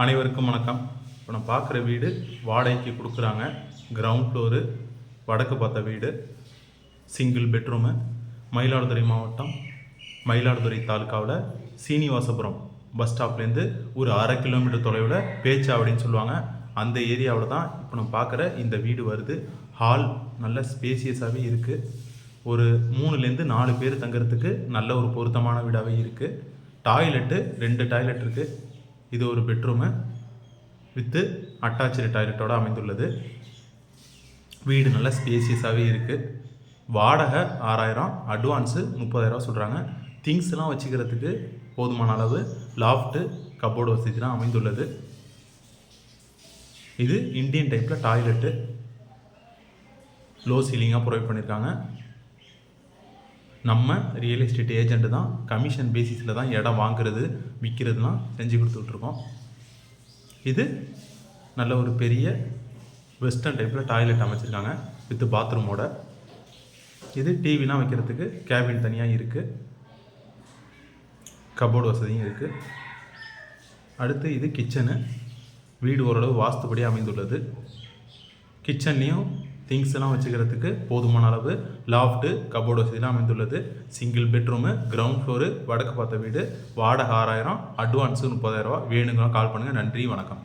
அனைவருக்கும் வணக்கம். இப்போ நான் பார்க்குற வீடு வாடகைக்கு கொடுக்குறாங்க. கிரவுண்ட் ஃப்ளோரு வடக்கு பார்த்த வீடு. சிங்கிள் பெட்ரூமு மயிலாடுதுறை மாவட்டம் மயிலாடுதுறை தாலுக்காவில் சீனிவாசபுரம் பஸ் ஸ்டாப்லேருந்து ஒரு அரை கிலோமீட்டர் தொலைவில் பேச்சாவடின்னு சொல்லுவாங்க. அந்த ஏரியாவில் தான் இப்போ நான் பார்க்குற இந்த வீடு வருது. ஹால் நல்ல ஸ்பேசியஸாகவே இருக்குது ஒரு மூணுலேருந்து நாலு பேர் தங்குறதுக்கு நல்ல ஒரு பொருத்தமான வீடாகவே இருக்குது டாய்லெட்டு ரெண்டு டாய்லெட் இருக்குது இது ஒரு பெட்ரூமு வித்து அட்டாச்சு டாய்லெட்டோடு அமைந்துள்ளது. வீடு நல்ல ஸ்பேசியஸாகவே இருக்குது வாடகை ஆறாயிரம் அட்வான்ஸு முப்பதாயிரம் சொல்கிறாங்க திங்ஸ்லாம் வச்சுக்கிறதுக்கு போதுமான அளவு லாஃப்ட்டு கபோர்டு வசதிலாம் அமைந்துள்ளது. இது இந்தியன் டைப்பில் டாய்லெட்டு லோ சீலிங்காக ப்ரொவைட் பண்ணியிருக்காங்க நம்ம ரியல் எஸ்டேட் ஏஜெண்ட்டு தான் கமிஷன் பேசிஸில் தான் இடம் வாங்குறது விற்கிறதுலாம் செஞ்சு கொடுத்துட்ருக்கோம். இது நல்ல ஒரு பெரிய வெஸ்டர்ன் டைப்பில் டாய்லெட் அமைச்சிருக்காங்க வித் பாத்ரூமோட இது டிவிலாம் வைக்கிறதுக்கு கேபின் தனியாக இருக்குது கபோர்டு வசதியும் இருக்குது அடுத்து இது கிச்சனு வீடு ஓரளவு வாஸ்துபடி அமைந்துள்ளது. கிச்சன்லேயும் திங்ஸ் எல்லாம் வச்சுக்கிறதுக்கு போதுமான அளவு லாஃப்ட்டு கபோர்டு வசதிலாம் அமைந்துள்ளது. சிங்கிள் பெட்ரூமு கிரவுண்ட் ஃப்ளோரு வடக்கு பார்த்த வீடு வாடகை ஆறாயிரம் அட்வான்ஸு முப்பதாயிரரூவா வேணுங்கன்னா கால் பண்ணுங்கள் நன்றி வணக்கம்.